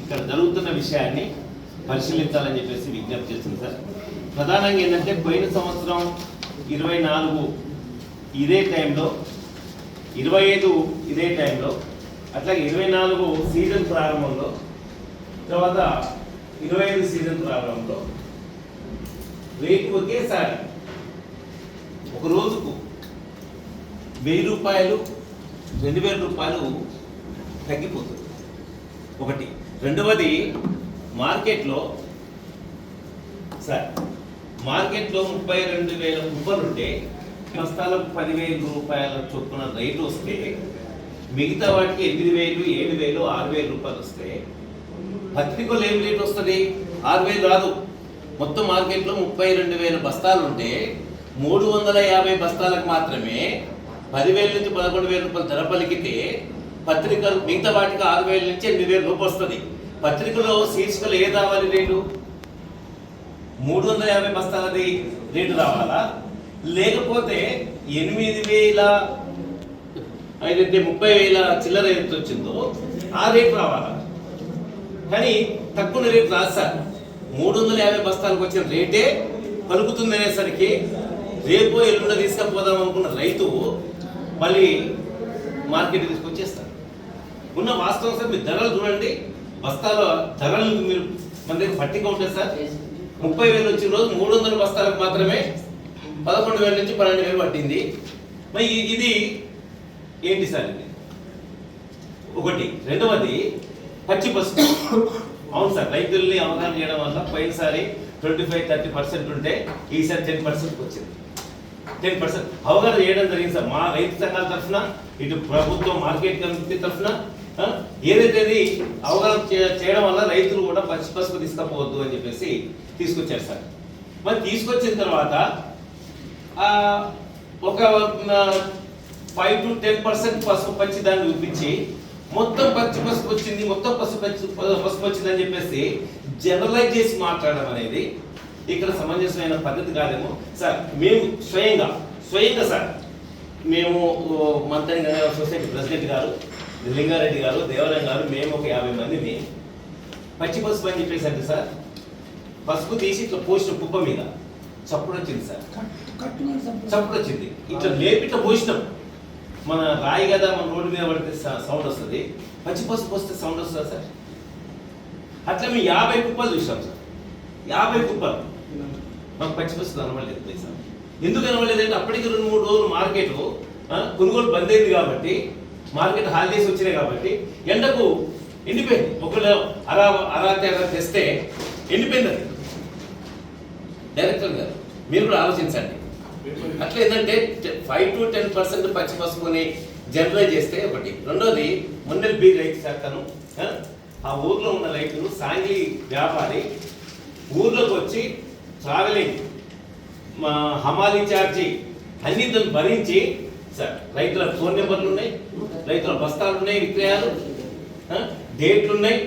ఇక్కడ జరుగుతున్న విషయాన్ని పరిశీలించాలని చెప్పేసి విజ్ఞప్తి చేస్తుంది సార్. ప్రధానంగా ఏంటంటే పోయిన సంవత్సరం ఇరవై నాలుగు ఇదే టైంలో ఇరవై ఐదు ఇదే టైంలో అట్లాగే ఇరవై నాలుగు సీజన్ ప్రారంభంలో తర్వాత ఇరవై ఐదు సీజన్ ప్రారంభంలో రేటు ఒకేసారి ఒక రోజుకు వెయ్యి రూపాయలు రెండు వేల రూపాయలు తగ్గిపోతుంది. ఒకటి. రెండవది మార్కెట్లో సార్ మార్కెట్లో ముప్పై రెండు వేల రూపాయలు ఉంటే బస్తాలకు పదివేల రూపాయల చొప్పున రేటు వస్తే మిగతా వాటికి ఎనిమిది వేలు ఏడు వేలు ఆరు వేలు రూపాయలు వస్తే పత్రికలు ఏం రేట్ వస్తుంది. ఆరు వేలు రాదు. మొత్తం మార్కెట్లో ముప్పై రెండు వేల బస్తాలు ఉంటే మూడు వందల యాభై బస్తాలకు మాత్రమే పదివేల నుంచి పదకొండు వేల రూపాయలు ధర పలికితే పత్రికలు మిగతా వాటికి ఆరు వేల నుంచి ఎనిమిది వేల రూపాయలు వస్తుంది. పత్రికలో శీర్షికలు ఏ రావాలి రేటు? మూడు వందల యాభై బస్తాలది రేటు రావాలా? లేకపోతే ఎనిమిది వేల ఏదైతే ముప్పై వేల చిల్లర ఎంత వచ్చిందో ఆ రేటు రావాలా? కానీ తక్కువ రేటు రాదు సార్. మూడు వందల యాభై బస్తాలకు వచ్చిన రేటే పలుకుతుంది అనేసరికి రేపు ఎల్లుండ తీసుకపోదాం అనుకున్న రైతు మళ్ళీ మార్కెట్ తీసుకొచ్చేస్తారు ఉన్న వాస్తవం సార్ మీరు ధరలు చూడండి. బస్తాల ధరలు మీరు మన దగ్గర పట్టిక ఉంటుంది సార్. ముప్పై వేలు వచ్చిన రోజు మూడు వందల బస్తాలకు మాత్రమే పదకొండు వేల నుంచి పన్నెండు వేలు పట్టింది. మరి ఇది ఏంటి సార్ ఇది? ఒకటి. రెండవది పచ్చి పసుపు. అవును సార్ రైతుల్ని అవగాహన చేయడం వల్ల పోయినసారి ట్వంటీ ఫైవ్ థర్టీ పర్సెంట్ ఉంటే ఈసారి టెన్ పర్సెంట్ వచ్చింది. Ten percent. అవగాహన చేయడం జరిగింది సార్. మా రైతు సంఘాల తరఫున ఇటు ప్రభుత్వం మార్కెట్ కమిటీ తరఫున ఏదైతే అది అవగాహన చేయడం వల్ల రైతులు కూడా పచ్చి పసుపు తీసుకపోవద్దు అని చెప్పేసి తీసుకొచ్చారు సార్. మరి తీసుకొచ్చిన తర్వాత ఒక ఫైవ్ టు టెన్ పర్సెంట్ పసుపు పచ్చి దాన్ని చూపించి మొత్తం పచ్చి పసుపు వచ్చింది మొత్తం పసుపు పసుపు వచ్చింది అని చెప్పేసి జనరలైజ్ చేసి మాట్లాడడం అనేది ఇక్కడ సమంజసమైన పద్ధతి కాదేమో. సార్ మేము స్వయంగా స్వయంగా సార్ మేము మంత్రి సొసైటీ ప్రెసిడెంట్ గారు లింగారెడ్డి గారు దేవరాం గారు మేము ఒక యాభై మందిని పచ్చి పసుపు అని చెప్పేసి అంటే సార్ పసుపు తీసి ఇట్లా పోసిన కుప్ప మీద చప్పుడు వచ్చింది సార్. చప్పుడు వచ్చింది. ఇట్లా లేపి ఇట్లా పోసినాం. మన రాయి కదా మన రోడ్డు మీద పడితే సౌండ్ వస్తుంది. పచ్చి పసుపు వస్తే సౌండ్ వస్తుందా సార్? అట్లా మేము యాభై కుప్పలు చూసాం సార్. యాభై కుప్పలు. మాకు పచ్చి పసుపు కనబడలేదు ప్లీజ్ సార్. ఎందుకు కనబడలేదు అంటే అప్పటికి రెండు మూడు రోజులు మార్కెట్ కొనుగోలు బంద్ అయింది కాబట్టి మార్కెట్ హాలిడేస్ వచ్చినాయి కాబట్టి ఎండకు ఎండిపోయింది. ఒకళ్ళు అరా అరా తేడా తెస్తే ఎండిపోయింది అది. డైరెక్టర్ గారు మీరు కూడా ఆలోచించండి. అట్లా ఏంటంటే ఫైవ్ టు టెన్ పర్సెంట్ పచ్చి పసుపుని జనరలైజ్ చేస్తే ఒకటి. రెండోది మున్నెల్ బీ రైతు శాఖను ఆ, ఊర్లో ఉన్న రైతులు సాంగ్లీ వ్యాపారి ఊర్లోకి వచ్చి ట్రావెలింగ్ హమాలీ ఛార్జీ అన్ని భరించి సార్ రైతుల ఫోన్ నెంబర్లు ఉన్నాయి రైతుల బస్తాలు ఉన్నాయి విక్రయాలు ఆ, డేట్లు ఉన్నాయి.